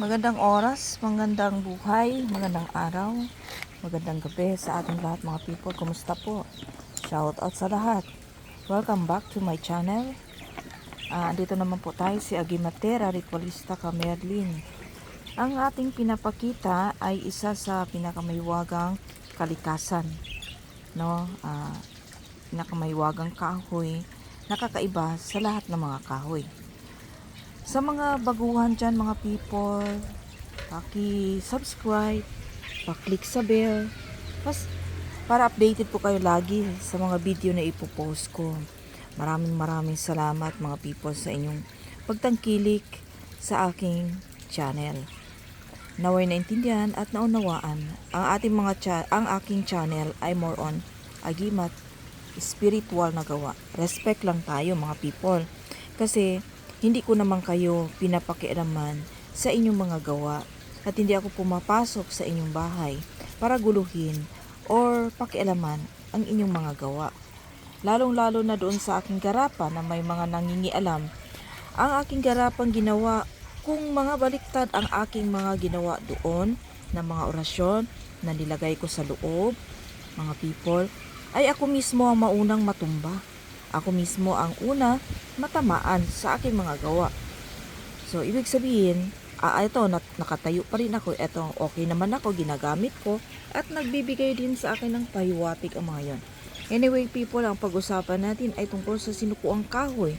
Magandang oras, magandang buhay, magandang araw, magandang gabi sa ating lahat mga people. Kumusta po? Shout out sa lahat. Welcome back to my channel. Ah, dito naman po tayo si Agimatera, ritualista ka Merlin. Ang ating pinapakita ay isa sa pinakamaywagang kalikasan. No? Ah, pinakamaywagang kahoy, nakakaiba sa lahat ng mga kahoy. Sa mga baguhan dyan mga people, paki-subscribe, pa-click sa bell, pas, para updated po kayo lagi sa mga video na ipopost ko. Maraming maraming salamat mga people sa inyong pagtangkilik sa aking channel. Naway naintindihan at naunawaan ang ating mga cha- ang aking channel ay more on agimat spiritual na gawa. Respect lang tayo mga people. Kasi hindi ko naman kayo pinapakialaman sa inyong mga gawa at hindi ako pumapasok sa inyong bahay para guluhin or pakialaman ang inyong mga gawa. Lalong-lalo na doon sa aking garapan na may mga nangingialam. Ang aking garapan ginawa kung mga baliktad ang aking mga ginawa doon na mga orasyon na nilagay ko sa loob, mga people, ay ako mismo ang maunang matumba. Ako mismo ang una matamaan sa aking mga gawa. So, ibig sabihin, ah, ito, nat- nakatayo pa rin ako. Ito, okay naman ako, ginagamit ko. At nagbibigay din sa akin ng pahiwatig ang mga yon. Anyway, people, ang pag-usapan natin ay tungkol sa sinukuang kahoy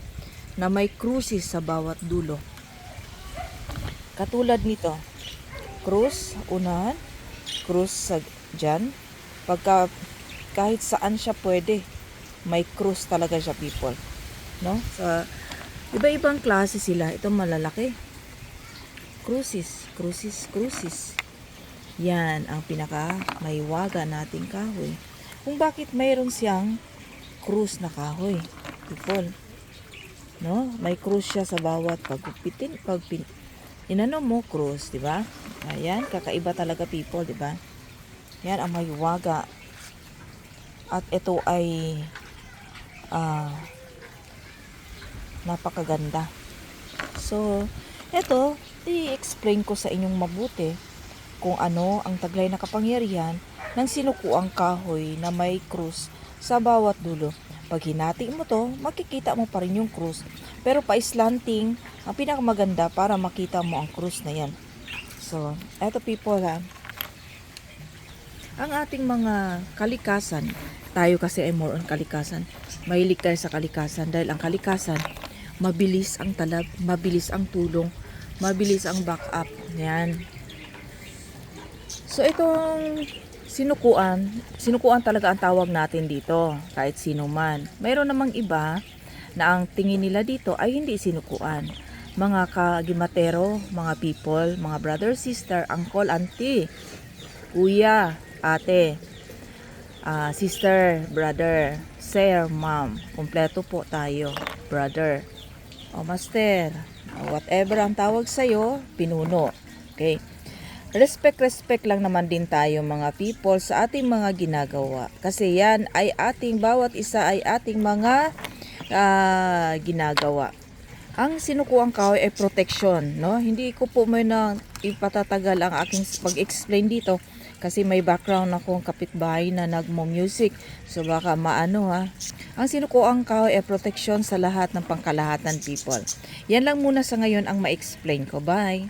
na may crucis sa bawat dulo. Katulad nito, krus, unahan, krus sa dyan. Pagka kahit saan siya pwede, may krus talaga siya people. No? Sa iba-ibang klase sila. Ito malalaki. Crucis, crucis, crucis. Yan ang pinaka maiwaga nating kahoy. Kung bakit mayroon siyang krus na kahoy. People. No? May krus siya sa bawat pagpitin, pagpin, inano mo krus, di ba? Ayan, kakaiba talaga people, di ba? Yan ang maiwaga. At ito ay ah napakaganda. So, eto, i-explain ko sa inyong mabuti kung ano ang taglay na kapangyarihan ng sinukuang kahoy na may krus sa bawat dulo. Pag hinati mo to, makikita mo pa rin yung krus. Pero pa-slanting, ang pinakamaganda para makita mo ang krus na yan. So, eto people ha. Ang ating mga kalikasan, tayo kasi ay more on kalikasan. Mahilig tayo sa kalikasan dahil ang kalikasan, mabilis ang talab, mabilis ang tulong, mabilis ang backup. Yan. So itong sinukuan, sinukuan talaga ang tawag natin dito, kahit sino man. Mayroon namang iba na ang tingin nila dito ay hindi sinukuan. Mga kagimatero, mga people, mga brother, sister, uncle, auntie, kuya, ate, ah, sister, brother, sir, mom. Kompleto po tayo, brother. O master, whatever ang tawag sa'yo, pinuno. Okay? Respect, respect lang naman din tayo mga people sa ating mga ginagawa. Kasi yan ay ating, bawat isa ay ating mga ah, ginagawa. Ang sinukuang kahoy ay protection, no? Hindi ko po may na ipatatagal ang aking pag-explain dito kasi may background akong kapitbahay na nagmo-music. So baka maano ha. Ang sinukuang kahoy ay protection sa lahat ng pangkalahatan people. Yan lang muna sa ngayon ang ma-explain ko. Bye!